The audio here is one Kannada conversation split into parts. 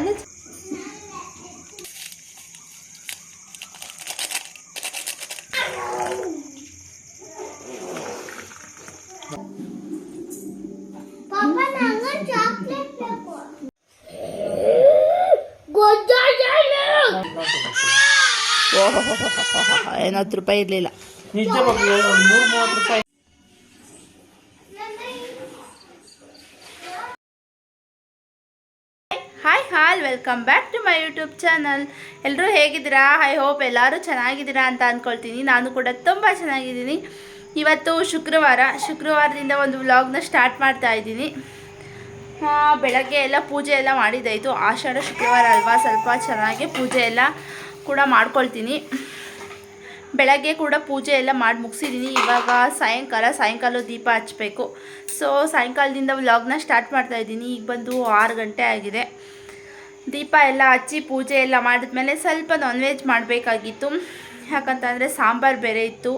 ಅಲ್ಲ ಪಾಪ ನಂಗೆ ಚಾಕ್ಲೇಟ್ ಬೇಕು ಓಹೋ ಏನು ಹತ್ತು ರೂಪಾಯಿ ಇರಲಿಲ್ಲ ನಿಜ ಬಗ್ಗೆ ಒಂದು ನೂರು ಮೂವತ್ತು ರೂಪಾಯಿ hi all welcome back to my YouTube channel ಎಲ್ಲರೂ ಹೇಗಿದ್ದೀರಾ? ಐ ಹೋಪ್ ಎಲ್ಲರೂ ಚೆನ್ನಾಗಿದ್ದೀರಾ ಅಂತ ಅಂದ್ಕೊಳ್ತೀನಿ ನಾನು ಕೂಡ ತುಂಬ ಚೆನ್ನಾಗಿದ್ದೀನಿ. ಇವತ್ತು ಶುಕ್ರವಾರ. ಶುಕ್ರವಾರದಿಂದ ಒಂದು ವ್ಲಾಗ್ನ ಸ್ಟಾರ್ಟ್ ಮಾಡ್ತಾ ಇದ್ದೀನಿ. ಬೆಳಗ್ಗೆ ಎಲ್ಲ ಪೂಜೆ ಎಲ್ಲ ಮಾಡಿದ್ದಾಯಿತು ಆಷಾಢ, ಶುಕ್ರವಾರ ಅಲ್ವಾ? ಸ್ವಲ್ಪ ಚೆನ್ನಾಗಿ ಪೂಜೆ ಎಲ್ಲ ಕೂಡ ಮಾಡ್ಕೊಳ್ತೀನಿ. ಬೆಳಗ್ಗೆ ಕೂಡ ಪೂಜೆ ಎಲ್ಲ ಮಾಡಿ ಮುಗಿಸಿದ್ದೀನಿ ಇವಾಗ ಸಾಯಂಕಾಲ ಸಾಯಂಕಾಲ ದೀಪ ಹಚ್ಚಬೇಕು ಸೊ ಸಾಯಂಕಾಲದಿಂದ ವ್ಲಾಗ್ನ ಸ್ಟಾರ್ಟ್ ಮಾಡ್ತಾಯಿದ್ದೀನಿ ಈಗ ಬಂದು ಆರು ಗಂಟೆ ಆಗಿದೆ. ದೀಪ ಎಲ್ಲ ಹಚ್ಚಿ ಪೂಜೆ ಎಲ್ಲ ಮಾಡಿದ್ಮೇಲೆ ಸ್ವಲ್ಪ ನಾನ್ ವೆಜ್ ಮಾಡಬೇಕಾಗಿತ್ತು. ಯಾಕಂತಂದರೆ ಸಾಂಬಾರು ಬೇರೆ ಇತ್ತು.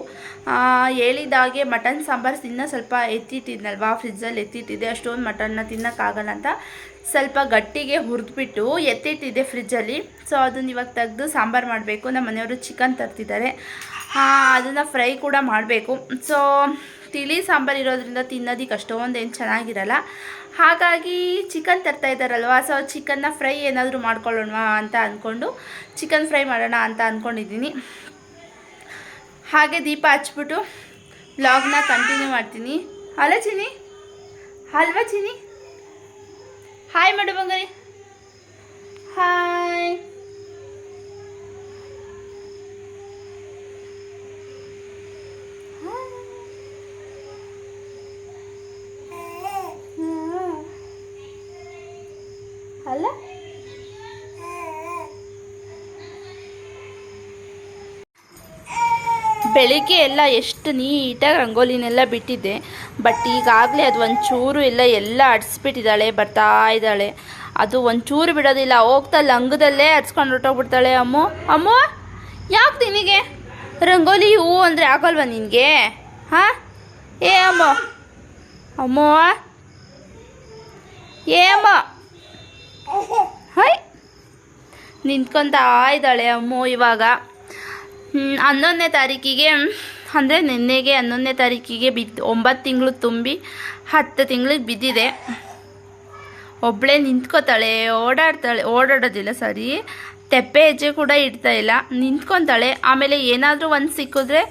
ಹೇಳಿದಾಗೆ ಮಟನ್ ಸಾಂಬಾರು ತಿನ್ನೋ ಸ್ವಲ್ಪ ಎತ್ತಿಟ್ಟಿದ್ನಲ್ವಾ? ಫ್ರಿಜ್ಜಲ್ಲಿ ಎತ್ತಿಟ್ಟಿದ್ದೆ. ಅಷ್ಟೊಂದು ಮಟನ್ನ ತಿನ್ನೋಕ್ಕಾಗಲ್ಲ ಅಂತ ಸ್ವಲ್ಪ ಗಟ್ಟಿಗೆ ಹುರಿದ್ಬಿಟ್ಟು ಎತ್ತಿಟ್ಟಿದ್ದೆ ಫ್ರಿಜ್ಜಲ್ಲಿ. ಸೊ ಅದನ್ನ ಇವಾಗ ತೆಗೆದು ಸಾಂಬಾರು ಮಾಡಬೇಕು. ನಮ್ಮ ಮನೆಯವರು ಚಿಕನ್ ತರ್ತಿದ್ದಾರೆ ಅದನ್ನು ಫ್ರೈ ಕೂಡ ಮಾಡಬೇಕು. ಸೊ ತಿಳಿ ಸಾಂಬಾರು ಇರೋದ್ರಿಂದ ತಿನ್ನೋದಕ್ಕೆ ಅಷ್ಟೊಂದು ಏನು ಚೆನ್ನಾಗಿರಲ್ಲ. ಹಾಗಾಗಿ ಚಿಕನ್ ತರ್ತಾ ಇದ್ದಾರಲ್ವ? ಸೊ ಚಿಕನ್ನ ಫ್ರೈ ಏನಾದರೂ ಮಾಡ್ಕೊಳ್ಳೋಣ ಅಂತ ಅಂದ್ಕೊಂಡು ಚಿಕನ್ ಫ್ರೈ ಮಾಡೋಣ ಅಂತ ಅಂದ್ಕೊಂಡಿದ್ದೀನಿ ಹಾಗೆ ದೀಪ ಹಚ್ಬಿಟ್ಟು ಬ್ಲಾಗ್ನ ಕಂಟಿನ್ಯೂ ಮಾಡ್ತೀನಿ. ಹಲೋ ಚಿನಿ ಅಲ್ವಾ ಚಿನಿ ಹಾಯ್ ಮಾಡು ಬಂಗಾರಿ ಹಾಯ್ ಅಲ್ಲ? ಬೆಳಿಗ್ಗೆ ಎಲ್ಲ ಎಷ್ಟು ನೀಟಾಗಿ ರಂಗೋಲಿನೆಲ್ಲ ಬಿಟ್ಟಿದ್ದೆ. ಬಟ್ ಈಗಾಗಲೇ ಅದು ಒಂಚೂರು ಎಲ್ಲ ಎಲ್ಲ ಅಡ್ಸ್ಬಿಟ್ಟಿದ್ದಾಳೆ, ಬರ್ತಾ ಇದ್ದಾಳೆ. ಅದು ಒಂಚೂರು ಬಿಡೋದಿಲ್ಲ, ಹೋಗ್ತಾ ಲಂಗದಲ್ಲೇ ಹಚ್ಕೊಂಡು ಹೊರಟೋಗ್ಬಿಡ್ತಾಳೆ ಅಮ್ಮ. ಅಮ್ಮ, ಯಾಕೆ ನಿನಗೆ? ರಂಗೋಲಿ ಹೂವು ಅಂದರೆ ಆಗಲ್ವಾ ನಿನಗೆ? ಹಾಂ? ಏ ಅಮ್ಮ. ಅಮ್ಮ. ಏ ಅಮ್ಮ. ಹಾಯ್ ನಿಂತ್ಕೊತಾ ಇದ್ದಾಳೆ ಅಮ್ಮು ಇವಾಗ. ಹನ್ನೊಂದನೇ ತಾರೀಕಿಗೆ, ಅಂದರೆ ನಿನ್ನೆಗೆ ಹನ್ನೊಂದನೇ ತಾರೀಕಿಗೆ ಬಿದ್ದು, ಒಂಬತ್ತು ತಿಂಗಳು ತುಂಬಿ ಹತ್ತು ತಿಂಗಳಿಗೆ ಬಿದ್ದಿದೆ. ಒಬ್ಬಳೇ ನಿಂತ್ಕೋತಾಳೆ, ಓಡಾಡ್ತಾಳೆ, ಓಡಾಡೋದಿಲ್ಲ, ಸರಿ. ತೆಪ್ಪೆ ಹೆಜ್ಜೆ ಕೂಡ ಇಡ್ತಾ ಇಲ್ಲ. ನಿಂತ್ಕೊತಾಳೆ, ಆಮೇಲೆ ಏನಾದರೂ ಒಂದು ಸಿಕ್ಕಿದ್ರೆ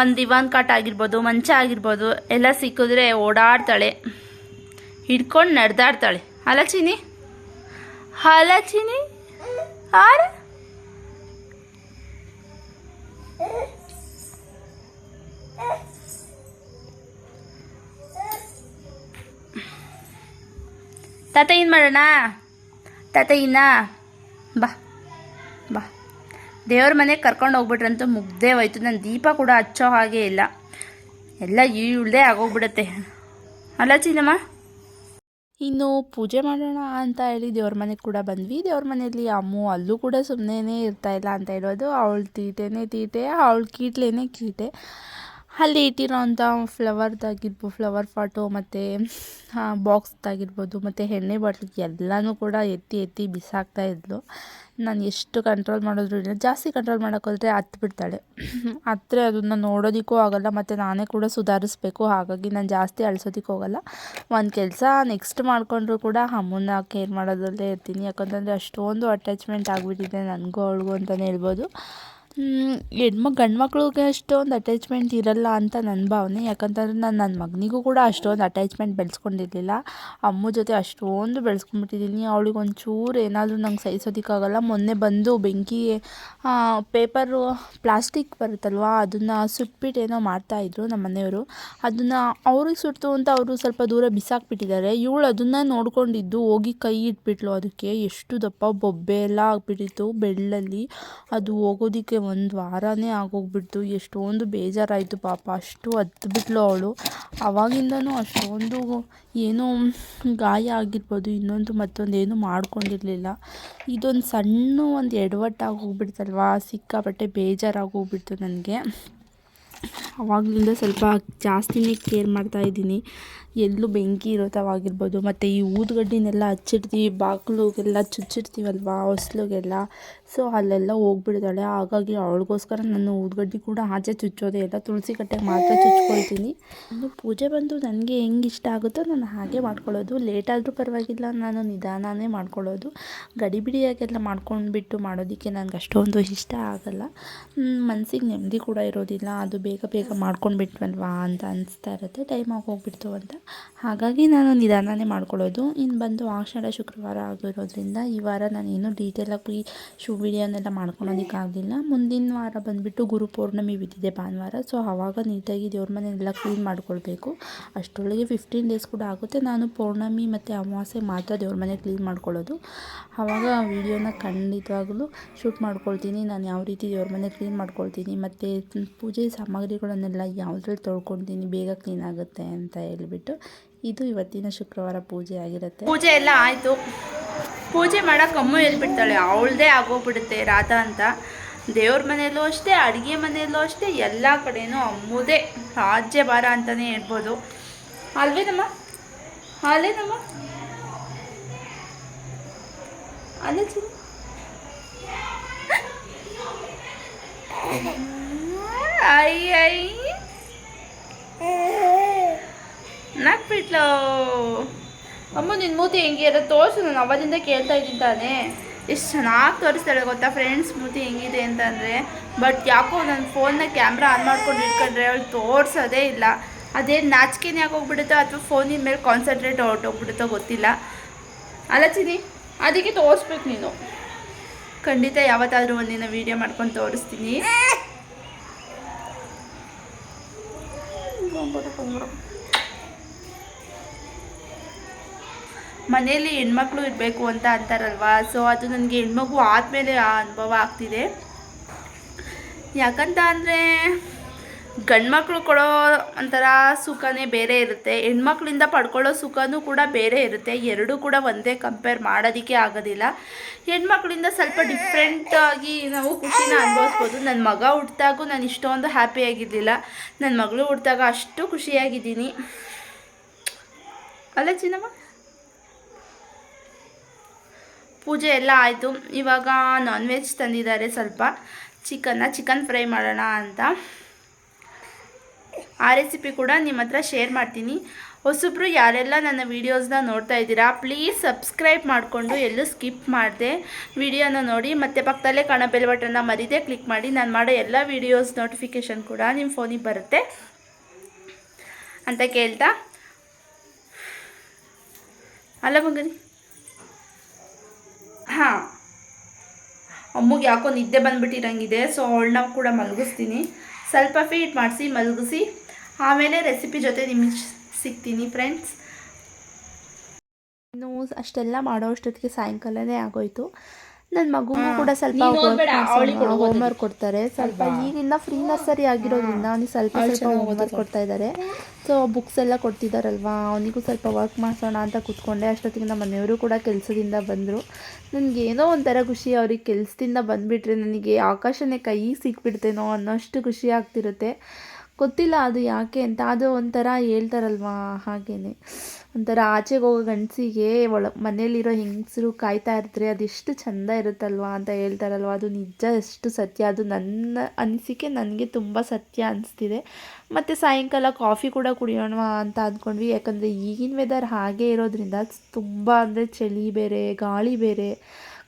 ಒಂದು ದಿವಾನ್ ಕಾಟ್ ಆಗಿರ್ಬೋದು, ಮಂಚ ಆಗಿರ್ಬೋದು, ಎಲ್ಲ ಸಿಕ್ಕಿದ್ರೆ ಓಡಾಡ್ತಾಳೆ. ಹಿಡ್ಕೊಂಡು ನಡೆದಾಡ್ತಾಳೆ. ಅಲ್ಲ ಚೀನಿ ಚೀನಿ ಆರ? ತಾತ ಏನು ಮಾಡೋಣ? ತಾತ ಇನ್ನ? ಬಾ ಬಾ. ದೇವ್ರ ಮನೆಗೆ ಕರ್ಕೊಂಡು ಹೋಗ್ಬಿಟ್ರಂತೂ ಮುಗ್ದೇ ಹೋಯ್ತು. ನನ್ನ ದೀಪ ಕೂಡ ಹಚ್ಚೋ ಹಾಗೆ ಇಲ್ಲ. ಎಲ್ಲ ಈಳ್ದೇ ಆಗೋಗ್ಬಿಡತ್ತೆ. ಅಲ್ಲ ಚಿನ್ನಮ್ಮ ಇನ್ನು ಪೂಜೆ ಮಾಡೋಣ ಅಂತ ಹೇಳಿ ದೇವ್ರ ಮನೆಗೆ ಕೂಡ ಬಂದ್ವಿ. ದೇವ್ರ ಮನೆಯಲ್ಲಿ ಅಮ್ಮು ಅಲ್ಲೂ ಕೂಡ ಸುಮ್ಮನೆ ಇರ್ತಾ ಇಲ್ಲ ಅಂತ ಹೇಳೋದು. ಅವಳು ತೀಟೆನೇ ತೀಟೆ, ಅವಳು ಕೀಟ್ಲೇನೆ ಕೀಟೆ. ಅಲ್ಲಿ ಇಟ್ಟಿರೋಂಥ ಫ್ಲವರ್ದಾಗಿರ್ಬೋದು ಫ್ಲವರ್ ಫಾಟೋ ಮತ್ತು ಬಾಕ್ಸ್ದಾಗಿರ್ಬೋದು ಮತ್ತು ಎಣ್ಣೆ ಬಾಟ್ಲಿಗೆ ಎಲ್ಲನೂ ಕೂಡ ಎತ್ತಿ ಎತ್ತಿ ಬಿಸಾಕ್ತಾ ಇದ್ಲು. ನಾನು ಎಷ್ಟು ಕಂಟ್ರೋಲ್ ಮಾಡಿದ್ರು ಇಲ್ಲ ಜಾಸ್ತಿ ಕಂಟ್ರೋಲ್ ಮಾಡೋಕ್ಕೋದ್ರೆ ಹತ್ತು ಬಿಡ್ತಾಳೆ ಆದರೆ ಅದನ್ನು ನೋಡೋದಕ್ಕೂ ಆಗೋಲ್ಲ, ಮತ್ತು ನಾನೇ ಕೂಡ ಸುಧಾರಿಸ್ಬೇಕು, ಹಾಗಾಗಿ ನಾನು ಜಾಸ್ತಿ ಅಳಿಸೋದಕ್ಕೆ ಹೋಗಲ್ಲ. ಒಂದು ಕೆಲಸ ನೆಕ್ಸ್ಟ್ ಮಾಡಿಕೊಂಡ್ರು ಕೂಡ ಅಮ್ಮನ್ನ ಕೇರ್ ಮಾಡೋದಲ್ಲೇ ಇರ್ತೀನಿ, ಯಾಕಂತಂದರೆ ಅಷ್ಟೊಂದು ಅಟ್ಯಾಚ್ಮೆಂಟ್ ಆಗಿಬಿಟ್ಟಿದೆ ನನಗೂ ಅವಳಿಗೂ ಅಂತಲೇ ಹೇಳ್ಬೋದು. ಹೆಣ್ಮಕ್ ಗಂಡು ಮಕ್ಳಿಗೆ ಅಷ್ಟೊಂದು ಅಟ್ಯಾಚ್ಮೆಂಟ್ ಇರಲ್ಲ ಅಂತ ನನ್ನ ಭಾವನೆ. ಯಾಕಂತಂದ್ರೆ ನಾನು ನನ್ನ ಮಗನಿಗೂ ಕೂಡ ಅಷ್ಟೊಂದು ಅಟ್ಯಾಚ್ಮೆಂಟ್ ಬೆಳೆಸ್ಕೊಂಡಿರಲಿಲ್ಲ. ಅಮ್ಮ ಜೊತೆ ಅಷ್ಟೊಂದು ಬೆಳೆಸ್ಕೊಂಡ್ಬಿಟ್ಟಿದ್ದೀನಿ. ಅವಳಿಗೆ ಒಂಚೂರು ಏನಾದರೂ ನಂಗೆ ಸಹಿಸೋದಕ್ಕಾಗಲ್ಲ. ಮೊನ್ನೆ ಬಂದು ಬೆಂಕಿ ಪೇಪರು ಪ್ಲಾಸ್ಟಿಕ್ ಬರುತ್ತಲ್ವ, ಅದನ್ನು ಸುಟ್ಬಿಟ್ಟು ಏನೋ ಮಾಡ್ತಾಯಿದ್ರು ನಮ್ಮ ಮನೆಯವರು. ಅದನ್ನು ಅವ್ರಿಗೆ ಸುಡ್ತು ಅಂತ ಅವರು ಸ್ವಲ್ಪ ದೂರ ಬಿಸಾಕ್ಬಿಟ್ಟಿದ್ದಾರೆ. ಇವಳು ಅದನ್ನು ನೋಡ್ಕೊಂಡಿದ್ದು ಹೋಗಿ ಕೈ ಇಟ್ಬಿಟ್ಲು. ಅದಕ್ಕೆ ಎಷ್ಟು ದಪ್ಪ ಬೊಬ್ಬೆ ಎಲ್ಲ ಆಗಿಬಿಟ್ಟಿತ್ತು ಬೆಳ್ಳಲ್ಲಿ. ಅದು ಹೋಗೋದಕ್ಕೆ ಒಂದು ವಾರನೇ ಆಗೋಗ್ಬಿಡ್ತು. ಎಷ್ಟೊಂದು ಬೇಜಾರಾಯಿತು ಪಾಪ. ಅಷ್ಟು ಹತ್ಬಿಟ್ಲು ಅವಳು. ಅವಾಗಿಂದನೂ ಅಷ್ಟೊಂದು ಏನೋ ಗಾಯ ಆಗಿರ್ಬೋದು. ಇನ್ನೊಂದು ಮತ್ತೊಂದು ಏನೂ ಮಾಡ್ಕೊಂಡಿರಲಿಲ್ಲ. ಇದೊಂದು ಸಣ್ಣ ಒಂದು ಎಡವಟ್ಟಾಗಿ ಹೋಗ್ಬಿಡ್ತಲ್ವಾ ಸಿಕ್ಕಾಪಟ್ಟೆ ಬೇಜಾರಾಗೋಗ್ಬಿಡ್ತು ನನಗೆ. ಅವಾಗಿಂದ ಸ್ವಲ್ಪ ಜಾಸ್ತಿನೇ ಕೇರ್ ಮಾಡ್ತಾ ಇದ್ದೀನಿ. ಎಲ್ಲೂ ಬೆಂಕಿ ಇರೋತವಾಗಿರ್ಬೋದು. ಮತ್ತು ಈ ಊದುಗಡ್ಡಿನೆಲ್ಲ ಹಚ್ಚಿಡ್ತೀವಿ ಬಾಗಿಲುಗೆಲ್ಲ ಚುಚ್ಚಿರ್ತೀವಲ್ವಾ ಹೊಸ್ಲಿಗೆಲ್ಲ. ಸೊ ಅಲ್ಲೆಲ್ಲ ಹೋಗ್ಬಿಡ್ತಾಳೆ. ಹಾಗಾಗಿ ಅವಳಿಗೋಸ್ಕರ ನಾನು ಊದುಗಡ್ಡಿ ಕೂಡ ಆಚೆ ಚುಚ್ಚೋದೇ ಇಲ್ಲ. ತುಳಸಿ ಕಟ್ಟೆಗೆ ಮಾತ್ರ ಚುಚ್ಕೊಳ್ತೀನಿ. ಇನ್ನು ಪೂಜೆ ಬಂದು ನನಗೆ ಹೆಂಗೆ ಇಷ್ಟ ಆಗುತ್ತೋ ನಾನು ಹಾಗೆ ಮಾಡ್ಕೊಳ್ಳೋದು. ಲೇಟಾದರೂ ಪರವಾಗಿಲ್ಲ, ನಾನು ನಿಧಾನನೇ ಮಾಡ್ಕೊಳ್ಳೋದು. ಗಡಿಬಿಡಿಯಾಗೆಲ್ಲ ಮಾಡ್ಕೊಂಡ್ಬಿಟ್ಟು ಮಾಡೋದಕ್ಕೆ ನನಗೆ ಅಷ್ಟೊಂದು ಇಷ್ಟ ಆಗಲ್ಲ. ಮನಸ್ಸಿಗೆ ನೆಮ್ಮದಿ ಕೂಡ ಇರೋದಿಲ್ಲ. ಅದು ಬೇಗ ಬೇಗ ಮಾಡ್ಕೊಂಡ್ಬಿಟ್ವಲ್ವಾ ಅಂತ ಅನಿಸ್ತಾ ಇರುತ್ತೆ. ಟೈಮ್ ಹೋಗ್ಬಿಡ್ತು ಅಂತ. ಹಾಗಾಗಿ ನಾನು ನಿಧಾನನೇ ಮಾಡ್ಕೊಳ್ಳೋದು. ಇನ್ನು ಬಂದು ಆಷಾಢ ಶುಕ್ರವಾರ ಆಗಿರೋದ್ರಿಂದ ಈ ವಾರ ನಾನು ಏನೂ ಡೀಟೇಲಾಗಿ ಶೂ ವಿಡಿಯೋನೆಲ್ಲ ಮಾಡ್ಕೊಳೋದಕ್ಕಾಗಲಿಲ್ಲ ಮುಂದಿನ ವಾರ ಬಂದುಬಿಟ್ಟು ಗುರು ಪೌರ್ಣಮಿ ಬಿದ್ದಿದೆ ಭಾನುವಾರ. ಸೊ ಆವಾಗ ನೀಟಾಗಿ ದೇವ್ರ ಮನೆಯೆಲ್ಲ ಕ್ಲೀನ್ ಮಾಡ್ಕೊಳ್ಬೇಕು. ಅಷ್ಟರೊಳಗೆ ಫಿಫ್ಟೀನ್ ಡೇಸ್ ಕೂಡ ಆಗುತ್ತೆ. ನಾನು ಪೌರ್ಣಮಿ ಮತ್ತು ಅಮಾವಾಸ್ಯೆ ಮಾತ್ರ ದೇವ್ರ ಮನೆ ಕ್ಲೀನ್ ಮಾಡ್ಕೊಳ್ಳೋದು. ಆವಾಗ ವಿಡಿಯೋನ ಖಂಡಿತವಾಗ್ಲೂ ಶೂಟ್ ಮಾಡ್ಕೊಳ್ತೀನಿ. ನಾನು ಯಾವ ರೀತಿ ದೇವ್ರ ಮನೆ ಕ್ಲೀನ್ ಮಾಡ್ಕೊಳ್ತೀನಿ, ಮತ್ತು ಪೂಜೆ ಸಾಮಗ್ರಿಗಳನ್ನೆಲ್ಲ ಯಾವುದ್ರಲ್ಲಿ ತೊಳ್ಕೊಳ್ತೀನಿ, ಬೇಗ ಕ್ಲೀನ್ ಆಗುತ್ತೆ ಅಂತ ಹೇಳ್ಬಿಟ್ಟು ಇದು ಇವತ್ತಿನ ಶುಕ್ರವಾರ ಪೂಜೆ ಆಗಿರುತ್ತೆ. ಪೂಜೆ ಎಲ್ಲ ಆಯಿತು. ಪೂಜೆ ಮಾಡೋಕೆ ಅಮ್ಮ ಹೇಳ್ಬಿಡ್ತಾಳೆ, ಅವಳದೇ ಆಗೋಗ್ಬಿಡುತ್ತೆ ರಾಧ ಅಂತ. ದೇವ್ರ ಮನೆಯಲ್ಲೂ ಅಷ್ಟೇ, ಅಡುಗೆ ಮನೆಯಲ್ಲೂ ಅಷ್ಟೇ, ಎಲ್ಲ ಕಡೆನೂ ಅಮ್ಮದೇ. ರಾಜ್ಯ ಭಾರ ಅಂತಲೇ ಹೇಳ್ಬೋದು. ಅಲ್ವೇನಮ್ಮ? ಅಲ್ಲೇನಮ್ಮ? ಅಲ್ಲೇ ಚಿನ್ನ ಅಯ್ಯಯ್ಯ. ನಕ್ಬಿಟ್ಲು ಅಮ್ಮ ನಿನ್ನ ಮೂತಿ ಹೆಂಗೆ ಇರೋದು ತೋರಿಸು, ನಾನು ಅವಾಗಿಂದ ಕೇಳ್ತಾ ಇದ್ದೀನಿ ತಾನೆ ಎಷ್ಟು ಚೆನ್ನಾಗಿ ತೋರಿಸ್ತಾಳೆ ಗೊತ್ತಾ ಫ್ರೆಂಡ್ಸ್ ಮೂತಿ ಹೆಂಗಿದೆ ಅಂತಂದರೆ ಬಟ್ ಯಾಕೋ ನನ್ನ ಫೋನ್ನ ಕ್ಯಾಮ್ರಾ ಆನ್ ಮಾಡ್ಕೊಂಡು ಇಟ್ಕೊಂಡ್ರೆ ಅವಳು ತೋರಿಸೋದೇ ಇಲ್ಲ. ಅದೇ ನಾಚಿಕೆನೇ ಯಾಕೋಗ್ಬಿಡುತ್ತೋ ಅಥವಾ ಫೋನಿನ ಮೇಲೆ ಕಾನ್ಸಂಟ್ರೇಟ್ ಹೊರಟೋಗ್ಬಿಡುತ್ತೋ ಗೊತ್ತಿಲ್ಲ. ಅಲ್ಲ ಚಿನಿ ಅದಕ್ಕೆ ತೋರಿಸ್ಬೇಕು ನೀನು. ಖಂಡಿತ ಯಾವತ್ತಾದರೂ ಒಂದಿನ ವೀಡಿಯೋ ಮಾಡ್ಕೊಂಡು ತೋರಿಸ್ತೀನಿ. ಮನೆಯಲ್ಲಿ ಹೆಣ್ಮಕ್ಳು ಇರಬೇಕು ಅಂತ ಅಂತಾರಲ್ವಾ? ಸೊ ಅದು ನನಗೆ ಹೆಣ್ಮಗು ಆದಮೇಲೆ ಆ ಅನುಭವ ಆಗ್ತಿದೆ. ಯಾಕಂತ ಅಂದರೆ, ಗಂಡ್ಮಕ್ಳು ಕೊಡೋ ಒಂಥರ ಸುಖನೇ ಬೇರೆ ಇರುತ್ತೆ. ಹೆಣ್ಮಕ್ಳಿಂದ ಪಡ್ಕೊಳ್ಳೋ ಸುಖನೂ ಕೂಡ ಬೇರೆ ಇರುತ್ತೆ. ಎರಡೂ ಕೂಡ ಒಂದೇ ಕಂಪೇರ್ ಮಾಡೋದಕ್ಕೆ ಆಗೋದಿಲ್ಲ. ಹೆಣ್ಮಕ್ಳಿಂದ ಸ್ವಲ್ಪ ಡಿಫ್ರೆಂಟಾಗಿ ನಾವು ಖುಷಿನ ಅನುಭವಿಸ್ಬೋದು. ನನ್ನ ಮಗ ಹುಟ್ಟಿದಾಗೂ ನಾನು ಇಷ್ಟೊಂದು ಹ್ಯಾಪಿಯಾಗಿರಲಿಲ್ಲ ನನ್ನ ಮಗಳು ಹುಟ್ಟಿದಾಗ ಅಷ್ಟು ಖುಷಿಯಾಗಿದ್ದೀನಿ. ಅಲ್ಲ ಚಿನ್ನಮ್ಮ? ಪೂಜೆ ಎಲ್ಲ ಆಯಿತು. ಇವಾಗ ನಾನ್ ವೆಜ್ ತಂದಿದ್ದಾರೆ ಸ್ವಲ್ಪ. ಚಿಕನ್ನ, ಚಿಕನ್ ಫ್ರೈ ಮಾಡೋಣ ಅಂತ. ಆ ರೆಸಿಪಿ ಕೂಡ ನಿಮ್ಮ ಹತ್ರ ಶೇರ್ ಮಾಡ್ತೀನಿ. ಹೊಸಬ್ರು ಯಾರೆಲ್ಲ ನನ್ನ ವೀಡಿಯೋಸ್ನ ನೋಡ್ತಾ ಇದ್ದೀರಾ ಪ್ಲೀಸ್ ಸಬ್ಸ್ಕ್ರೈಬ್ ಮಾಡಿಕೊಂಡು ಎಲ್ಲೂ ಸ್ಕಿಪ್ ಮಾಡಿದೆ. ವಿಡಿಯೋನ ನೋಡಿ, ಮತ್ತು ಪಕ್ಕದಲ್ಲೇ ಕಾಣೋ ಬೆಲ್ ಬಟನ್ನ ಮರಿದೆ ಕ್ಲಿಕ್ ಮಾಡಿ. ನಾನು ಮಾಡೋ ಎಲ್ಲ ವೀಡಿಯೋಸ್ ನೋಟಿಫಿಕೇಷನ್ ಕೂಡ ನಿಮ್ಮ ಫೋನಿಗೆ ಬರುತ್ತೆ. ಅಂತ ಕೇಳ್ತಾ. ಅಲ್ಲ ಮಗನಿ ಹಾಂ. ಅಮ್ಮಗೆ ಯಾಕೋ ನಿದ್ದೆ ಬಂದ್ಬಿಟ್ಟಿರಂಗಿದೆ ಸೊ ಅವಳನ್ನ ಕೂಡ ಮಲಗಿಸ್ತೀನಿ. ಸ್ವಲ್ಪ ಫೀಟ್ ಮಾಡಿಸಿ, ಮಲಗಿಸಿ. ಆಮೇಲೆ ರೆಸಿಪಿ ಜೊತೆ ನಿಮಗೆ ಸಿಗ್ತೀನಿ ಫ್ರೆಂಡ್ಸ್ ಇನ್ನು ಅಷ್ಟೆಲ್ಲ ಮಾಡೋ ಅಷ್ಟೊತ್ತಿಗೆ ಸಾಯಂಕಾಲನೇ ಆಗೋಯ್ತು. ನನ್ನ ಮಗುಗೂ ಕೂಡ ಸ್ವಲ್ಪ ಹೋಮ್ವರ್ಕ್ ಕೊಡ್ತಾರೆ. ಸ್ವಲ್ಪ ಈಗಿನ ಫ್ರೀ ನರ್ಸರಿ ಆಗಿರೋದ್ರಿಂದ ಅವನಿಗೆ ಸ್ವಲ್ಪ ಸ್ವಲ್ಪ ಹೋಮ್ವರ್ಕ್ ಕೊಡ್ತಾ ಇದ್ದಾರೆ ಸೊ ಬುಕ್ಸ್ ಎಲ್ಲ ಕೊಡ್ತಿದ್ದಾರಲ್ವಾ ಅವನಿಗೂ ಸ್ವಲ್ಪ ವರ್ಕ್ ಮಾಡಿಸೋಣ ಅಂತ ಕೂತ್ಕೊಂಡೆ. ಅಷ್ಟೊತ್ತಿಗೆ ನಮ್ಮ ಮನೆಯವರು ಕೂಡ ಕೆಲಸದಿಂದ ಬಂದರು. ನನಗೇನೋ ಒಂಥರ ಖುಷಿ. ಅವ್ರಿಗೆ ಕೆಲಸದಿಂದ ಬಂದುಬಿಟ್ರೆ ನನಗೆ ಆಕಾಶನೇ ಕೈ ಸಿಕ್ಬಿಡ್ತೇನೋ ಅನ್ನೋಷ್ಟು ಖುಷಿ ಆಗ್ತಿರುತ್ತೆ. ಗೊತ್ತಿಲ್ಲ ಅದು ಯಾಕೆ ಅಂತ. ಅದು ಒಂಥರ ಹೇಳ್ತಾರಲ್ವಾ? ಹಾಗೇನೆ. ಒಂಥರ ಆಚೆಗೆ ಹೋಗೋ ಗಂಡಸಿಗೆ ಒಳ ಮನೇಲಿರೋ ಹೆಂಗಸರು ಕಾಯ್ತಾ ಇರ್ತಾರೆ ಅದೆಷ್ಟು ಚೆಂದ ಇರುತ್ತಲ್ವಾ ಅಂತ ಹೇಳ್ತಾರಲ್ವ? ಅದು ನಿಜ ಎಷ್ಟು ಸತ್ಯ. ಅದು ನನ್ನ ಅನಿಸಿಕೆ ನನಗೆ ತುಂಬ ಸತ್ಯ ಅನಿಸ್ತಿದೆ. ಮತ್ತು ಸಾಯಂಕಾಲ ಕಾಫಿ ಕೂಡ ಕುಡಿಯೋಣ ಅಂತ ಅಂದ್ಕೊಂಡ್ವಿ. ಯಾಕಂದರೆ ಈಗಿನ ವೆದರ್ ಹಾಗೆ ಇರೋದ್ರಿಂದ ತುಂಬ ಅಂದರೆ ಚಳಿ ಬೇರೆ, ಗಾಳಿ ಬೇರೆ.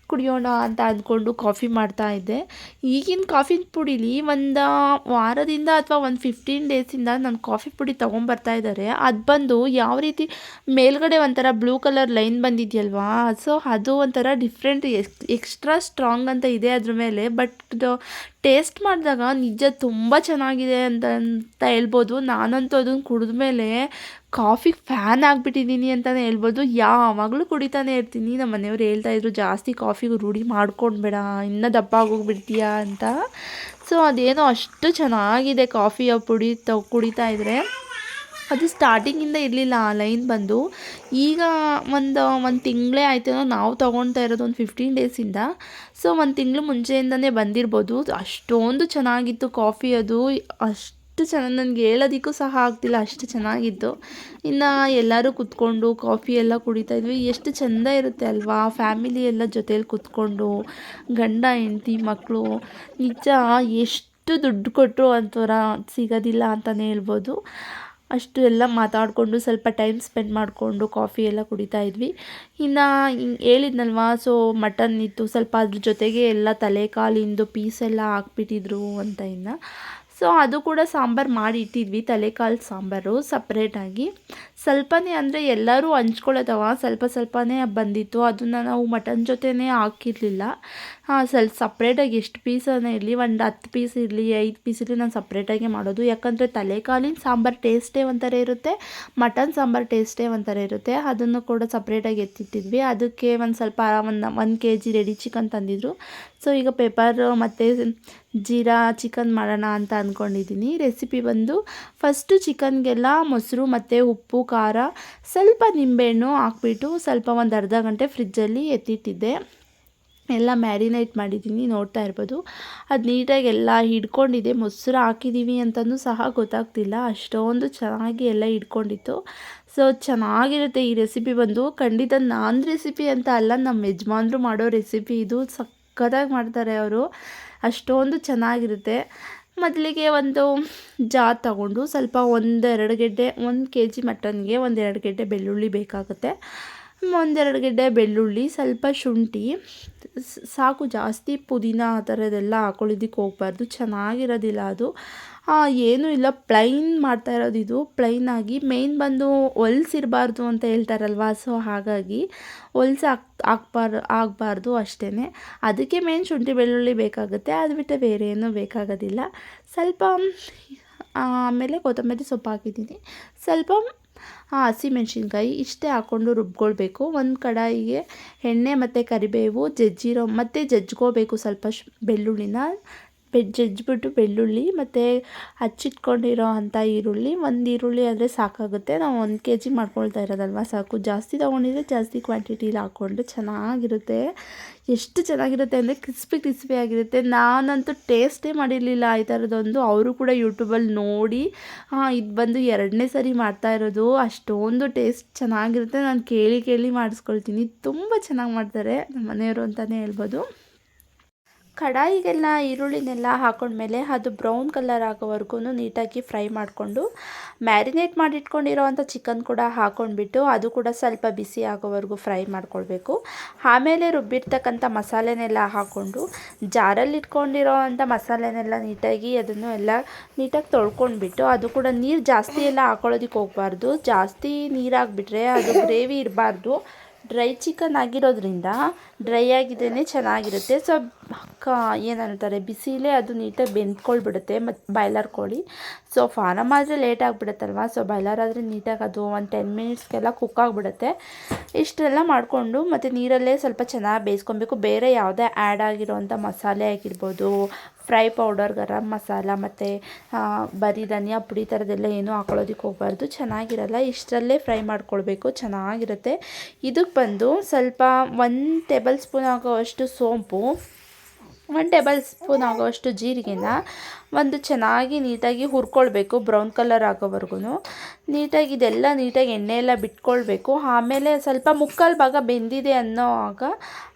ಕುಡಿಯೋಣ ಅಂತ ಅಂದ್ಕೊಂಡು ಕಾಫಿ ಮಾಡ್ತಾ ಇದ್ದೆ. ಈಗಿನ ಕಾಫಿ ಪುಡಿಲಿ ಒಂದು ವಾರದಿಂದ ಅಥವಾ ಒಂದು ಫಿಫ್ಟೀನ್ ಡೇಸಿಂದ ನಾನು ಕಾಫಿ ಪುಡಿ ತೊಗೊಂಬರ್ತಾ ಇದ್ದಾರೆ. ಅದು ಬಂದು ಯಾವ ರೀತಿ ಮೇಲ್ಗಡೆ ಒಂಥರ ಬ್ಲೂ ಕಲರ್ ಲೈನ್ ಬಂದಿದೆಯಲ್ವಾ? ಸೊ ಅದು ಒಂಥರ ಡಿಫ್ರೆಂಟ್ ಎಕ್ಸ್ಟ್ರಾ ಸ್ಟ್ರಾಂಗ್ ಅಂತ ಇದೆ ಅದ್ರ ಮೇಲೆ ಬಟ್ ಟೇಸ್ಟ್ ಮಾಡಿದಾಗ ನಿಜ ತುಂಬ ಚೆನ್ನಾಗಿದೆ ಅಂತ ಅಂತ ಹೇಳ್ಬೋದು. ನಾನಂತೂ ಅದನ್ನು ಕುಡಿದ ಮೇಲೆ ಕಾಫಿ ಫ್ಯಾನ್ ಆಗಿಬಿಟ್ಟಿದ್ದೀನಿ ಅಂತಲೇ ಹೇಳ್ಬೋದು. ಯಾವಾಗಲೂ ಕುಡಿತಾನೆ ಇರ್ತೀನಿ. ನಮ್ಮ ಮನೆಯವ್ರು ಹೇಳ್ತಾ ಇದ್ರು, ಜಾಸ್ತಿ ಕಾಫಿಗೆ ರೂಢಿ ಮಾಡ್ಕೊಂಡ್ಬೇಡ, ಇನ್ನೂ ದಪ್ಪ ಆಗೋಗ್ಬಿಡ್ತೀಯಾ ಅಂತ. ಸೊ ಅದೇನೋ ಅಷ್ಟು ಚೆನ್ನಾಗಿದೆ ಕಾಫಿಯ ಪುಡಿ ತ, ಕುಡಿತಾ ಇದ್ದರೆ ಅದು ಸ್ಟಾರ್ಟಿಂಗಿಂದ ಇರಲಿಲ್ಲ, ಆ ಲೈನ್ ಬಂದು. ಈಗ ಒಂದು ಒಂದು ತಿಂಗಳೇ ಆಯ್ತೇನೋ ನಾವು ತೊಗೊಳ್ತಾ ಇರೋದು ಒಂದು ಫಿಫ್ಟೀನ್ ಡೇಸಿಂದ ಸೊ ಒಂದು ತಿಂಗಳು ಮುಂಚೆಯಿಂದನೇ ಬಂದಿರ್ಬೋದು. ಅಷ್ಟೊಂದು ಚೆನ್ನಾಗಿತ್ತು ಕಾಫಿ ಅದು. ಅಷ್ಟು ಅಷ್ಟು ಚೆನ್ನಾಗಿ ನನಗೆ ಹೇಳೋದಕ್ಕೂ ಸಹ ಆಗ್ತಿಲ್ಲ, ಅಷ್ಟು ಚೆನ್ನಾಗಿತ್ತು. ಇನ್ನು ಎಲ್ಲರೂ ಕುತ್ಕೊಂಡು ಕಾಫಿ ಎಲ್ಲ ಕುಡಿತಾ ಇದ್ವಿ. ಎಷ್ಟು ಚೆಂದ ಇರುತ್ತೆ ಅಲ್ವಾ? ಫ್ಯಾಮಿಲಿ ಎಲ್ಲ ಜೊತೇಲಿ ಕುತ್ಕೊಂಡು, ಗಂಡ, ಹೆಂಡತಿ ಮಕ್ಕಳು ನಿಜ, ಎಷ್ಟು ದುಡ್ಡು ಕೊಟ್ಟರು ಒಂಥರ ಸಿಗೋದಿಲ್ಲ ಅಂತಲೇ ಹೇಳ್ಬೋದು. ಅಷ್ಟು ಎಲ್ಲ ಮಾತಾಡಿಕೊಂಡು ಸ್ವಲ್ಪ ಟೈಮ್ ಸ್ಪೆಂಡ್ ಮಾಡಿಕೊಂಡು ಕಾಫಿ ಎಲ್ಲ ಕುಡಿತಾ ಇದ್ವಿ. ಇನ್ನು ಹಿಂಗೆ ಹೇಳಿದ್ನಲ್ವಾ, ಸೊ ಮಟನ್ ಇತ್ತು, ಸ್ವಲ್ಪ ಅದ್ರ ಜೊತೆಗೆ ಎಲ್ಲ ತಲೆ ಕಾಲಿಂದು ಪೀಸ್ ಎಲ್ಲ ಹಾಕ್ಬಿಟ್ಟಿದ್ರು ಅಂತ ಇನ್ನು. ಸೊ ಅದು ಕೂಡ ಸಾಂಬಾರು ಮಾಡಿ ಇಟ್ಟಿದ್ವಿ, ತಲೆಕಾಲು ಸಾಂಬಾರು ಸಪ್ರೇಟಾಗಿ ಸ್ವಲ್ಪನೇ ಅಂದರೆ ಎಲ್ಲರೂ ಹಂಚ್ಕೊಳ್ಳೋದವ ಸ್ವಲ್ಪ ಸ್ವಲ್ಪನೇ ಬಂದಿತ್ತು, ಅದನ್ನು ನಾವು ಮಟನ್ ಜೊತೆನೇ ಹಾಕಿರಲಿಲ್ಲ. ಹಾಂ ಸ್ವಲ್ಪ ಸಪ್ರೇಟಾಗಿ ಎಷ್ಟು ಪೀಸ್ ಇರಲಿ, ಒಂದು ಹತ್ತು ಪೀಸ್ ಇರಲಿ, ಐದು ಪೀಸ್ ಇರಲಿ ನಾನು ಸಪ್ರೇಟಾಗೆ ಮಾಡೋದು. ಯಾಕಂದರೆ ತಲೆಕಾಲಿನ ಸಾಂಬಾರು ಟೇಸ್ಟೇ ಒಂಥರ ಇರುತ್ತೆ ಮಟನ್ ಸಾಂಬಾರು ಟೇಸ್ಟೇ ಒಂಥರ ಇರುತ್ತೆ. ಅದನ್ನು ಕೂಡ ಸಪ್ರೇಟಾಗಿ ಎತ್ತಿಟ್ಟಿದ್ವಿ. ಅದಕ್ಕೆ ಒಂದು ಸ್ವಲ್ಪ ಒಂದು ಒಂದು ಕೆ ಜಿ ರೆಡಿ ಚಿಕನ್ ತಂದಿದ್ರು. ಸೊ ಈಗ ಪೇಪರ್ ಮತ್ತು ಜೀರಾ ಚಿಕನ್ ಮಾಡೋಣ ಅಂತ ಅಂದ್ಕೊಂಡಿದ್ದೀನಿ ರೆಸಿಪಿ ಬಂದು ಫಸ್ಟು ಚಿಕನ್ಗೆಲ್ಲ ಮೊಸರು ಮತ್ತು ಉಪ್ಪು, ಖಾರ ಸ್ವಲ್ಪ ನಿಂಬೆಹಣ್ಣು ಹಾಕ್ಬಿಟ್ಟು ಸ್ವಲ್ಪ ಒಂದು ಅರ್ಧ ಗಂಟೆ ಫ್ರಿಜ್ಜಲ್ಲಿ ಎತ್ತಿಟ್ಟಿದ್ದೆ. ಎಲ್ಲ ಮ್ಯಾರಿನೇಟ್ ಮಾಡಿದ್ದೀನಿ, ನೋಡ್ತಾ ಇರ್ಬೋದು. ಅದು ನೀಟಾಗಿ ಎಲ್ಲ ಹಿಡ್ಕೊಂಡಿದೆ. ಮೊಸರು ಹಾಕಿದ್ದೀವಿ ಅಂತಲೂ ಸಹ ಗೊತ್ತಾಗ್ತಿಲ್ಲ. ಅಷ್ಟೊಂದು ಚೆನ್ನಾಗಿ ಎಲ್ಲ ಹಿಡ್ಕೊಂಡಿತ್ತು. ಸೊ ಚೆನ್ನಾಗಿರುತ್ತೆ ಈ ರೆಸಿಪಿ ಬಂದು. ಖಂಡಿತ ನಾನು ರೆಸಿಪಿ ಅಂತ ಅಲ್ಲ ನಮ್ಮ ಯಜಮಾನ್ರು ಮಾಡೋ ರೆಸಿಪಿ ಇದು. ಸಕ್ಕತ್ತಾಗಿ ಮಾಡ್ತಾರೆ ಅವರು. ಅಷ್ಟೊಂದು ಚೆನ್ನಾಗಿರುತ್ತೆ. ಮೊದಲಿಗೆ ಒಂದು ಜಾ ತಗೊಂಡು ಸ್ವಲ್ಪ ಒಂದೆರಡು ಗೆಡ್ಡೆ, ಒಂದು ಕೆ ಜಿ ಮಟನ್ಗೆ ಒಂದೆರಡು ಗೆಡ್ಡೆ ಬೆಳ್ಳುಳ್ಳಿ ಬೇಕಾಗುತ್ತೆ. ಒಂದೆರಡು ಗೆಡ್ಡೆ ಬೆಳ್ಳುಳ್ಳಿ, ಸ್ವಲ್ಪ ಶುಂಠಿ ಸಾಕು ಜಾಸ್ತಿ ಪುದೀನ ಆ ಥರದ್ದೆಲ್ಲ ಹಾಕೊಳ್ಳೋದಕ್ಕೆ ಹೋಗ್ಬಾರ್ದು, ಚೆನ್ನಾಗಿರೋದಿಲ್ಲ ಅದು. ಏನೂ ಇಲ್ಲ ಪ್ಲೈನ್ ಮಾಡ್ತಾ ಇರೋದು ಇದು ಪ್ಲೈನಾಗಿ ಮೇಯ್ನ್ ಬಂದು ಹೊಲ್ಸಿರಬಾರ್ದು ಅಂತ ಹೇಳ್ತಾರಲ್ವ ಸೊ ಹಾಗಾಗಿ ಹೊಲ್ಸು ಹಾಕ್, ಹಾಕ್ಬಾರ್, ಆಗಬಾರ್ದು ಅಷ್ಟೇ ಅದಕ್ಕೆ ಮೇಯ್ನ್ ಶುಂಠಿ, ಬೆಳ್ಳುಳ್ಳಿ ಬೇಕಾಗುತ್ತೆ, ಅದು ಬಿಟ್ಟರೆ ಬೇರೆ ಏನೂ ಬೇಕಾಗೋದಿಲ್ಲ. ಸ್ವಲ್ಪ ಆಮೇಲೆ ಕೊತ್ತಂಬರಿ ಸೊಪ್ಪು ಹಾಕಿದ್ದೀನಿ. ಸ್ವಲ್ಪ ಹಸಿಮೆಣ್ಸಿನ್ಕಾಯಿ ಇಷ್ಟೇ ಹಾಕ್ಕೊಂಡು ರುಬ್ಕೊಳ್ಬೇಕು. ಒಂದು ಕಡಾಯಿಗೆ ಎಣ್ಣೆ ಮತ್ತು ಕರಿಬೇವು ಜಜ್ಜಿರೋ ಮತ್ತು ಜಜ್ಕೋಬೇಕು ಸ್ವಲ್ಪ ಬೆಳ್ಳುಳ್ಳಿನ. ಬೆ ಜಜ್ಜಿಬಿಟ್ಟು ಬೆಳ್ಳುಳ್ಳಿ ಮತ್ತು ಹಚ್ಚಿಟ್ಕೊಂಡಿರೋ ಅಂಥ ಈರುಳ್ಳಿ, ಒಂದು ಈರುಳ್ಳಿ ಆದರೆ ಸಾಕಾಗುತ್ತೆ. ನಾವು ಒಂದು ಕೆ ಜಿ ಮಾಡ್ಕೊಳ್ತಾ ಇರೋದಲ್ವ? ಸಾಕು. ಜಾಸ್ತಿ ತೊಗೊಂಡಿದ್ರೆ ಜಾಸ್ತಿ ಕ್ವಾಂಟಿಟಿಲಿ ಹಾಕ್ಕೊಂಡು ಚೆನ್ನಾಗಿರುತ್ತೆ. ಎಷ್ಟು ಚೆನ್ನಾಗಿರುತ್ತೆ ಅಂದರೆ ಕ್ರಿಸ್ಪಿ ಕ್ರಿಸ್ಪಿ ಆಗಿರುತ್ತೆ. ನಾನಂತೂ ಟೇಸ್ಟೇ ಮಾಡಿರಲಿಲ್ಲ ಈ ಥರದೊಂದು ಅವರು ಕೂಡ ಯೂಟ್ಯೂಬಲ್ಲಿ ನೋಡಿ ಇದು ಬಂದು ಎರಡನೇ ಸರಿ ಮಾಡ್ತಾ ಇರೋದು. ಅಷ್ಟೊಂದು ಟೇಸ್ಟ್ ಚೆನ್ನಾಗಿರುತ್ತೆ. ನಾನು ಕೇಳಿ ಕೇಳಿ ಮಾಡಿಸ್ಕೊಳ್ತೀನಿ. ತುಂಬ ಚೆನ್ನಾಗಿ ಮಾಡ್ತಾರೆ ನಮ್ಮ ಮನೆಯವರು ಅಂತಲೇ ಹೇಳ್ಬೋದು. ಕಡಾಯಿಗೆಲ್ಲ ಈರುಳ್ಳಿನೆಲ್ಲ ಹಾಕೊಂಡ್ಮೇಲೆ ಅದು ಬ್ರೌನ್ ಕಲರ್ ಆಗೋವರೆಗೂ ನೀಟಾಗಿ ಫ್ರೈ ಮಾಡಿಕೊಂಡು ಮ್ಯಾರಿನೇಟ್ ಮಾಡಿಟ್ಕೊಂಡಿರೋವಂಥ ಚಿಕನ್ ಕೂಡ ಹಾಕೊಂಡ್ಬಿಟ್ಟು ಅದು ಕೂಡ ಸ್ವಲ್ಪ ಬಿಸಿ ಆಗೋವರೆಗೂ ಫ್ರೈ ಮಾಡ್ಕೊಳ್ಬೇಕು. ಆಮೇಲೆ ರುಬ್ಬಿರ್ತಕ್ಕಂಥ ಮಸಾಲೆನೆಲ್ಲ ಹಾಕ್ಕೊಂಡು ಜಾರಲ್ಲಿ ಇಟ್ಕೊಂಡಿರೋ ಅಂಥ ಮಸಾಲೆನೆಲ್ಲ ನೀಟಾಗಿ ಅದನ್ನು ಎಲ್ಲ ನೀಟಾಗಿ ತೊಳ್ಕೊಂಡ್ಬಿಟ್ಟು ಅದು ಕೂಡ ನೀರು ಜಾಸ್ತಿ ಎಲ್ಲ ಹಾಕೊಳ್ಳೋದಕ್ಕೆ ಹೋಗಬಾರ್ದು. ಜಾಸ್ತಿ ನೀರಾಗ್ಬಿಟ್ರೆ ಅದು ಗ್ರೇವಿ ಇರಬಾರ್ದು. ಡ್ರೈ ಚಿಕನ್ ಆಗಿರೋದ್ರಿಂದ ಡ್ರೈ ಆಗಿದ್ದೇನೆ, ಚೆನ್ನಾಗಿರುತ್ತೆ. ಸೊ ಕ ಏನಂತಾರೆ, ಬಿಸಿಲೇ ಅದು ನೀಟಾಗಿ ಬೆಂದ್ಕೊಳ್ಬಿಡುತ್ತೆ ಮತ್ತು ಬಾಯ್ಲರ್ ಕೋಳಿ. ಸೊ ಫಾರಮ್ ಆದರೆ ಲೇಟ್ ಆಗಿಬಿಡುತ್ತಲ್ವ? ಸೊ ಬಾಯ್ಲರ್ ಆದರೆ ನೀಟಾಗಿ ಅದು ಒಂದು ಟೆನ್ ಮಿನಿಟ್ಸ್ಗೆಲ್ಲ ಕುಕ್ ಆಗಿಬಿಡುತ್ತೆ. ಇಷ್ಟೆಲ್ಲ ಮಾಡಿಕೊಂಡು ಮತ್ತು ನೀರಲ್ಲೇ ಸ್ವಲ್ಪ ಚೆನ್ನಾಗಿ ಬೇಯಿಸ್ಕೊಬೇಕು. ಬೇರೆ ಯಾವುದೇ ಆ್ಯಡ್ ಆಗಿರೋವಂಥ ಮಸಾಲೆ ಆಗಿರ್ಬೋದು ಫ್ರೈ ಪೌಡರ್ ಗರಂ ಮಸಾಲ ಮತ್ತು ಬರೀ ಧನಿಯಾ ಪುಡಿ ಥರದೆಲ್ಲ ಏನೂ ಹಾಕೊಳ್ಳೋದಕ್ಕೆ ಹೋಗಬಾರ್ದು. ಚೆನ್ನಾಗಿರಲ್ಲ, ಇಷ್ಟರಲ್ಲೇ ಫ್ರೈ ಮಾಡ್ಕೊಳ್ಬೇಕು, ಚೆನ್ನಾಗಿರುತ್ತೆ. ಇದಕ್ಕೆ ಬಂದು ಸ್ವಲ್ಪ ಒಂದು ಟೇಬಲ್ ಸ್ಪೂನ್ ಆಗೋವಷ್ಟು ಸೋಂಪು ಒನ್ ಟೇಬಲ್ ಸ್ಪೂನ್ ಆಗೋವಷ್ಟು ಜೀರಿಗೆನ ಒಂದು ಚೆನ್ನಾಗಿ ನೀಟಾಗಿ ಹುರ್ಕೊಳ್ಬೇಕು, ಬ್ರೌನ್ ಕಲರ್ ಆಗೋವರೆಗೂ ನೀಟಾಗಿ ಇದೆಲ್ಲ ನೀಟಾಗಿ ಎಣ್ಣೆ ಎಲ್ಲ ಬಿಟ್ಕೊಳ್ಬೇಕು. ಆಮೇಲೆ ಸ್ವಲ್ಪ ಮುಕ್ಕಾಲು ಭಾಗ ಬೆಂದಿದೆ ಅನ್ನೋ ಆಗ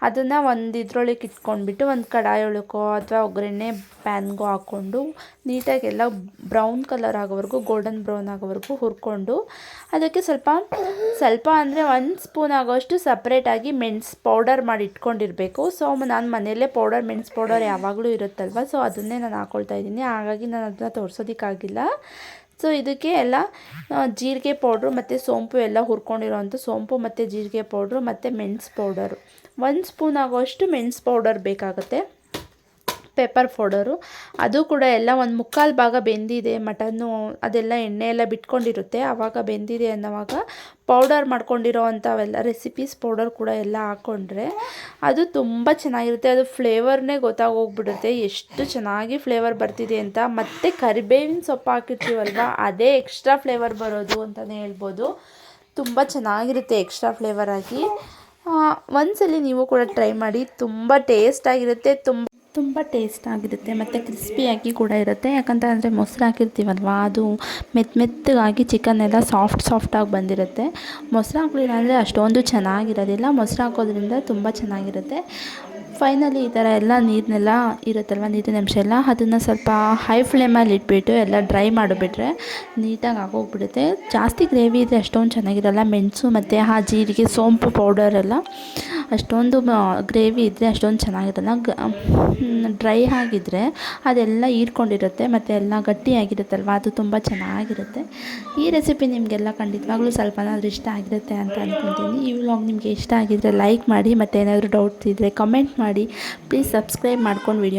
ಅದನ್ನು ಒಂದು ಇದ್ರೊಳಗೆ ಇಟ್ಕೊಂಡ್ಬಿಟ್ಟು ಒಂದು ಕಡಾಯೊಳಕ್ಕೋ ಅಥವಾ ಒಗ್ಗರಣೆ ಪ್ಯಾನ್ಗೋ ಹಾಕ್ಕೊಂಡು ನೀಟಾಗೆಲ್ಲ ಬ್ರೌನ್ ಕಲರ್ ಆಗೋವರೆಗೂ ಗೋಲ್ಡನ್ ಬ್ರೌನ್ ಆಗೋವರೆಗೂ ಹುರ್ಕೊಂಡು ಅದಕ್ಕೆ ಸ್ವಲ್ಪ ಸ್ವಲ್ಪ ಅಂದರೆ ಒಂದು ಸ್ಪೂನ್ ಆಗೋಷ್ಟು ಸಪ್ರೇಟಾಗಿ ಮೆಣಸು ಪೌಡರ್ ಮಾಡಿ ಇಟ್ಕೊಂಡಿರಬೇಕು. ಸೊ ನಾನು ಮನೆಯಲ್ಲೇ ಪೌಡರ್ ಮೆಣಸು ಪೌಡರ್ ಯಾವಾಗಲೂ ಇರುತ್ತಲ್ವ? ಸೊ ಅದನ್ನೇ ನಾನು ಹಾಕ್ಕೊಳ್ತಾ ಇದ್ದೀನಿ. ಹಾಗಾಗಿ ನಾನು ಅದನ್ನ ತೋರಿಸೋದಕ್ಕಾಗಿಲ್ಲ. ಸೊ ಇದಕ್ಕೆ ಎಲ್ಲ ಜೀರಿಗೆ ಪೌಡ್ರು ಮತ್ತು ಸೋಂಪು ಎಲ್ಲ ಹುರ್ಕೊಂಡಿರೋವಂಥ ಸೋಂಪು ಮತ್ತು ಜೀರಿಗೆ ಪೌಡ್ರು ಮತ್ತು ಮೆಣಸು ಪೌಡರು ಒಂದು ಸ್ಪೂನ್ ಆಗೋಷ್ಟು ಮೆಣಸು ಪೌಡರ್ ಬೇಕಾಗುತ್ತೆ. ಪೆಪ್ಪರ್ ಪೌಡರು ಅದು ಕೂಡ ಎಲ್ಲ ಒಂದು ಮುಕ್ಕಾಲು ಭಾಗ ಬೆಂದಿದೆ, ಮಟನ್ನು ಅದೆಲ್ಲ ಎಣ್ಣೆ ಎಲ್ಲ ಬಿಟ್ಕೊಂಡಿರುತ್ತೆ. ಆವಾಗ ಬೆಂದಿದೆ ಅನ್ನೋವಾಗ ಪೌಡರ್ ಮಾಡ್ಕೊಂಡಿರೋ ಅಂಥವೆಲ್ಲ ರೆಸಿಪೀಸ್ ಪೌಡರ್ ಕೂಡ ಎಲ್ಲ ಹಾಕ್ಕೊಂಡ್ರೆ ಅದು ತುಂಬ ಚೆನ್ನಾಗಿರುತ್ತೆ. ಅದು ಫ್ಲೇವರ್ನೇ ಗೊತ್ತಾಗೋಗ್ಬಿಡುತ್ತೆ. ಎಷ್ಟು ಚೆನ್ನಾಗಿ ಫ್ಲೇವರ್ ಬರ್ತಿದೆ ಅಂತ. ಮತ್ತು ಕರಿಬೇವಿನ ಸೊಪ್ಪು ಹಾಕಿರ್ತೀವಲ್ವ, ಅದೇ ಎಕ್ಸ್ಟ್ರಾ ಫ್ಲೇವರ್ ಬರೋದು ಅಂತಲೇ ಹೇಳ್ಬೋದು. ತುಂಬ ಚೆನ್ನಾಗಿರುತ್ತೆ ಎಕ್ಸ್ಟ್ರಾ ಫ್ಲೇವರ್ ಆಗಿ. ಒಂದ್ಸಲಿ ನೀವು ಕೂಡ ಟ್ರೈ ಮಾಡಿ. ತುಂಬ ಟೇಸ್ಟ್ ಆಗಿರುತ್ತೆ, ತುಂಬ ತುಂಬ ಟೇಸ್ಟ್ ಆಗಿರುತ್ತೆ ಮತ್ತು ಕ್ರಿಸ್ಪಿಯಾಗಿ ಕೂಡ ಇರುತ್ತೆ. ಯಾಕಂತ ಅಂದರೆ ಮೊಸರು ಹಾಕಿರ್ತೀವಲ್ವ, ಅದು ಮೆತ್ತ ಮೆತ್ತಗಾಗಿ ಚಿಕನ್ ಎಲ್ಲ ಸಾಫ್ಟ್ ಸಾಫ್ಟಾಗಿ ಬಂದಿರುತ್ತೆ. ಮೊಸರು ಹಾಕಲಿಲ್ಲ ಅಂದರೆ ಅಷ್ಟೊಂದು ಚೆನ್ನಾಗಿರೋದಿಲ್ಲ. ಮೊಸರು ಹಾಕೋದ್ರಿಂದ ತುಂಬ ಚೆನ್ನಾಗಿರುತ್ತೆ. ಫೈನಲಿ ಈ ಥರ ಎಲ್ಲ ನೀರನ್ನೆಲ್ಲ ಇರುತ್ತಲ್ವ, ನೀರಿನ ಅಂಶ ಎಲ್ಲ, ಅದನ್ನು ಸ್ವಲ್ಪ ಹೈ ಫ್ಲೇಮಲ್ಲಿ ಇಟ್ಬಿಟ್ಟು ಎಲ್ಲ ಡ್ರೈ ಮಾಡಿಬಿಟ್ರೆ ನೀಟಾಗಿ ಆಗೋಗ್ಬಿಡುತ್ತೆ. ಜಾಸ್ತಿ ಗ್ರೇವಿ ಇದ್ದರೆ ಅಷ್ಟೊಂದು ಚೆನ್ನಾಗಿರಲ್ಲ, ಮೆಣಸು ಮತ್ತು ಆ ಜೀರಿಗೆ, ಸೋಂಪು ಪೌಡರ್ ಎಲ್ಲ ಅಷ್ಟೊಂದು ಗ್ರೇವಿ ಇದ್ದರೆ ಅಷ್ಟೊಂದು ಚೆನ್ನಾಗಿರಲ್ಲ. ಗ ಡ್ರೈ ಆಗಿದ್ದರೆ ಅದೆಲ್ಲ ಹೀರ್ಕೊಂಡಿರುತ್ತೆ, ಮತ್ತು ಎಲ್ಲ ಗಟ್ಟಿಯಾಗಿರುತ್ತಲ್ವ, ಅದು ತುಂಬ ಚೆನ್ನಾಗಿರುತ್ತೆ. ಈ ರೆಸಿಪಿ ನಿಮಗೆಲ್ಲ ಖಂಡಿತವಾಗ್ಲೂ ಸ್ವಲ್ಪನಾದ್ರೂ ಇಷ್ಟ ಆಗಿರುತ್ತೆ ಅಂತ ಅಂದ್ಕೊತೀನಿ ಈ ವ್ಲಾಗ್ ನಿಮಗೆ ಇಷ್ಟ ಆಗಿದ್ದರೆ ಲೈಕ್ ಮಾಡಿ, ಮತ್ತು ಏನಾದರೂ ಡೌಟ್ಸ್ ಇದ್ದರೆ ಕಮೆಂಟ್ ಮಾಡಿ. ಪ್ಲೀಸ್ ಸಬ್ಸ್ಕ್ರೈಬ್ ಮಾಡ್ಕೊಂಡು ವಿಡಿಯೋ